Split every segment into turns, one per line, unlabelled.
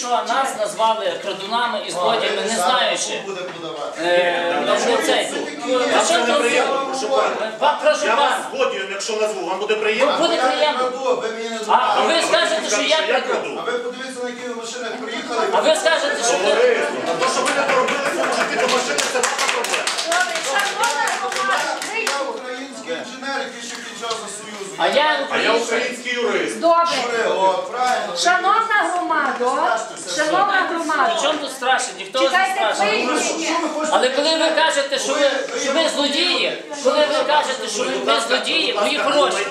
що нас назвали крадунами і злодіями, не знаючи.
буде подавати.
Е, ну, цей. А що тут?
Прошу пана.
Ва- Прошу
Я вас
пана.
згодію, якщо назву, вам буде приємно.
Буде
Я не
приємно.
краду, ви мені не
А ви скажете, що я краду.
краду.
А ви подивіться, на які ви машинах приїхали.
А ви скажете, що ви...
Товариство, а то, що ви не поробили в цьому житті до машини, це ваша проблема.
Я український інженер, який ще під час Союзу.
А я
А я український. юрист.
Добре. Шановна громада, шановна громада,
чому тут страшно? Ніхто вас не
чекайте
страшить.
вийдіть.
Але коли ви кажете, що ви, що ви злодії, коли ви кажете, що ви, ви злодії, мої хороші,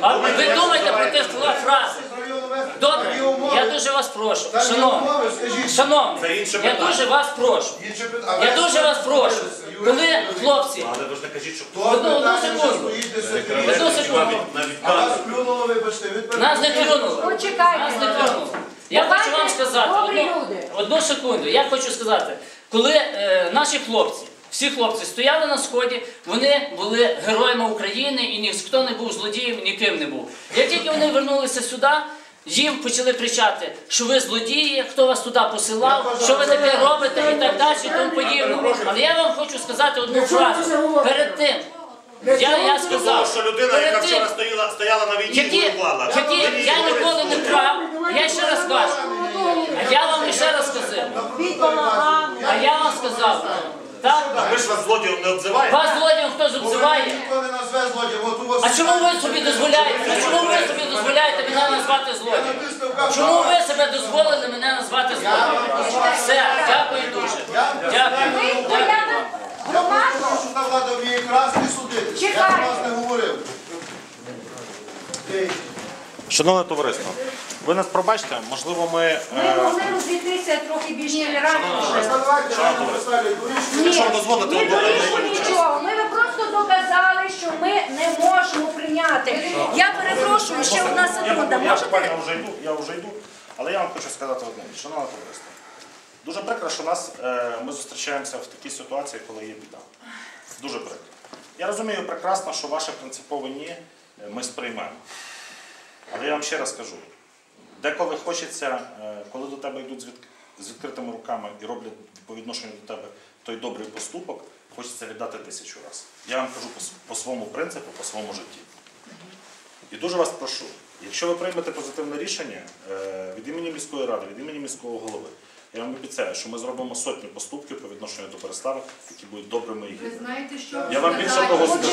а ви думаєте про те фрази. Добре, я дуже вас прошу, шановні, шановні, я дуже вас прошу, я дуже вас прошу, коли хлопці,
Але ви ж не кажіть, що
Одну- одну секунду. одну секунду,
Плюнуло, вибачте, від
нас не клюнуло. Нас не
Почекайте.
клюнуло. Я хочу вам сказати,
Добрі
одну,
люди.
одну секунду, я хочу сказати, коли е, наші хлопці, всі хлопці стояли на сході, вони були героями України і ніхто не був злодієм, ніким не був. Як тільки вони вернулися сюди, їм почали кричати, що ви злодії, хто вас туди посилав, що ви таке робите і так далі, і тому подібне. Але я вам хочу сказати одну фразу. Перед тим, я, я
Того,
сказав,
що людина, яка
тим,
вчора стояла, стояла на війні,
які,
воювала.
які я ніколи не крав, я ще раз кажу. А я вам ще раз сказав. А я вам сказав. Так?
А ми ж вас злодієм не обзиваємо.
Вас злодієм хтось обзиває.
Ніхто не назве злодієм. От у вас
А чому ви собі дозволяєте? А чому ви собі дозволяєте мене назвати злодієм? Чому ви себе дозволили мене назвати злодієм? Все, дякую дуже. Дякую.
Ви
Дякую.
порядок
Я
громади.
прошу, що та влада вміє красти судити. Я
Чекай.
про вас не говорив. Ей,
Шановне товариство, ви нас пробачте, можливо, ми.
Ми могли розійтися трохи більш толерантно.
Якщо ви дозволите, одну
доріжку,
хвилину.
нічого. Ми ви просто доказали, що ми не можемо прийняти. Я перепрошую, ще одна секунда.
Я,
Можете?
буквально вже йду, я вже йду, але я вам хочу сказати одне, шановне товариство. Дуже прикро, що нас, е, ми зустрічаємося в такій ситуації, коли є біда. Дуже прикро. Я розумію прекрасно, що ваше принципове ні е, ми сприймемо. Але я вам ще раз кажу, деколи хочеться, е, коли до тебе йдуть з, відкритими руками і роблять по відношенню до тебе той добрий поступок, хочеться віддати тисячу разів. Я вам кажу по, своєму принципу, по своєму житті. І дуже вас прошу, якщо ви приймете позитивне рішення е, від імені міської ради, від імені міського голови, я вам обіцяю, що ми зробимо сотні поступків по відношенню до Переслави, які будуть добрими і гідними.
Знаєте, що
Я вам більше того скажу.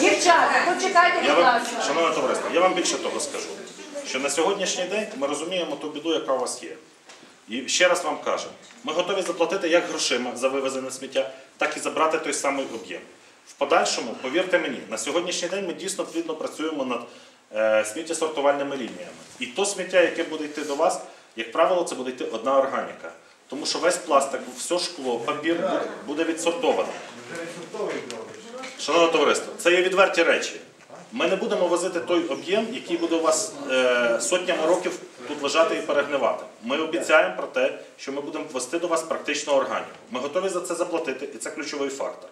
Дівчата, почекайте,
Я
будь
вам,
ласка.
шановне товариство, я вам більше того скажу, що на сьогоднішній день ми розуміємо ту біду, яка у вас є. І ще раз вам кажу, ми готові заплатити як грошима за вивезене сміття, так і забрати той самий об'єм. В подальшому, повірте мені, на сьогоднішній день ми дійсно плідно працюємо над е, сміттєсортувальними лініями. І то сміття, яке буде йти до вас, як правило, це буде йти одна органіка. Тому що весь пластик, все шкло, папір буде- відсортовано. Шановне товариство, це є відверті речі. Ми не будемо возити той об'єм, який буде у вас е, сотнями років тут лежати і перегнивати. Ми обіцяємо про те, що ми будемо вести до вас практично органіку. Ми готові за це заплатити, і це ключовий фактор.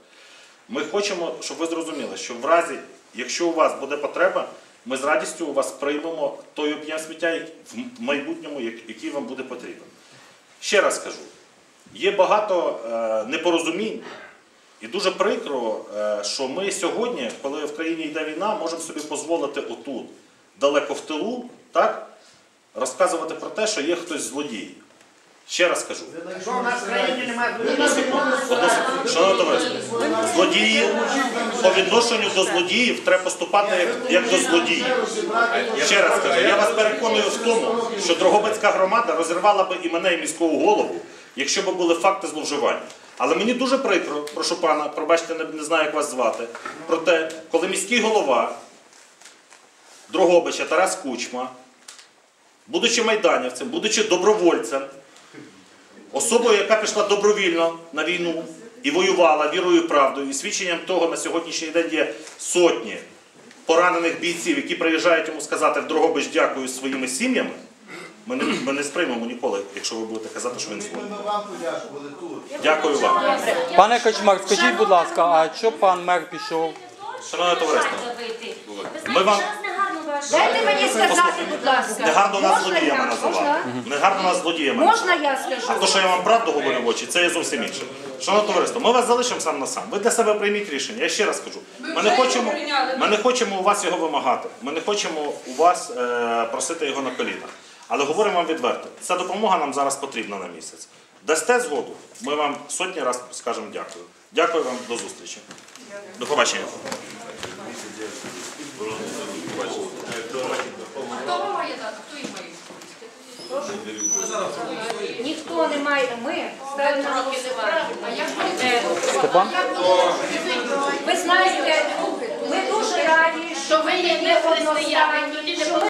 Ми хочемо, щоб ви зрозуміли, що в разі, якщо у вас буде потреба, ми з радістю у вас приймемо той об'єм сміття в майбутньому, який вам буде потрібен. Ще раз кажу, є багато е, непорозумінь, і дуже прикро, е, що ми сьогодні, коли в країні йде війна, можемо собі дозволити отут, далеко в тилу, розказувати про те, що є хтось злодій. Ще раз кажу. Одну секунду, одну секунду. Шановне товариство, злодії по відношенню до злодіїв треба поступати як, як до злодіїв. Ще раз кажу, я вас переконую в тому, що Дрогобицька громада розірвала би і мене, і міського голову, якщо б були факти зловживання. Але мені дуже прикро, прошу пана, пробачте, не, не знаю, як вас звати, про те, коли міський голова Дрогобича Тарас Кучма, будучи майданівцем, будучи добровольцем, особою, яка пішла добровільно на війну і воювала вірою і правдою, і свідченням того на сьогоднішній день є сотні поранених бійців, які приїжджають йому сказати в Дрогобич дякую своїми сім'ями. Ми не, ми не сприймемо ніколи, якщо ви будете казати, що він злий.
Ми вам подякували тут.
Дякую вам.
Пане Кочмак, скажіть, будь ласка, а що пан мер пішов?
Шановне товариство, Ми вам-
знаєте, зараз не гарно
Дайте мені сказати, будь ласка.
Негарно нас
Можна
злодіями
я?
називати.
Можна?
Негарно нас злодіями
Можна я
А то, що я вам правду говорю в очі, це є зовсім інше. Шановне товариство, ми вас залишимо сам на сам. Ви для себе прийміть рішення. Я ще раз кажу. Ми не хочемо, ми не хочемо у вас його вимагати. Ми не хочемо у вас е, просити його на колінах. Але говоримо вам відверто. Ця допомога нам зараз потрібна на місяць. Дасте згоду, ми вам сотні разів скажемо дякую. Дякую вам, до зустрічі. До побачення.
Ніхто не має. Ми ставимо на голосування. Е,
Степан?
Ви знаєте, ми дуже раді, що ви не одностайні, що ми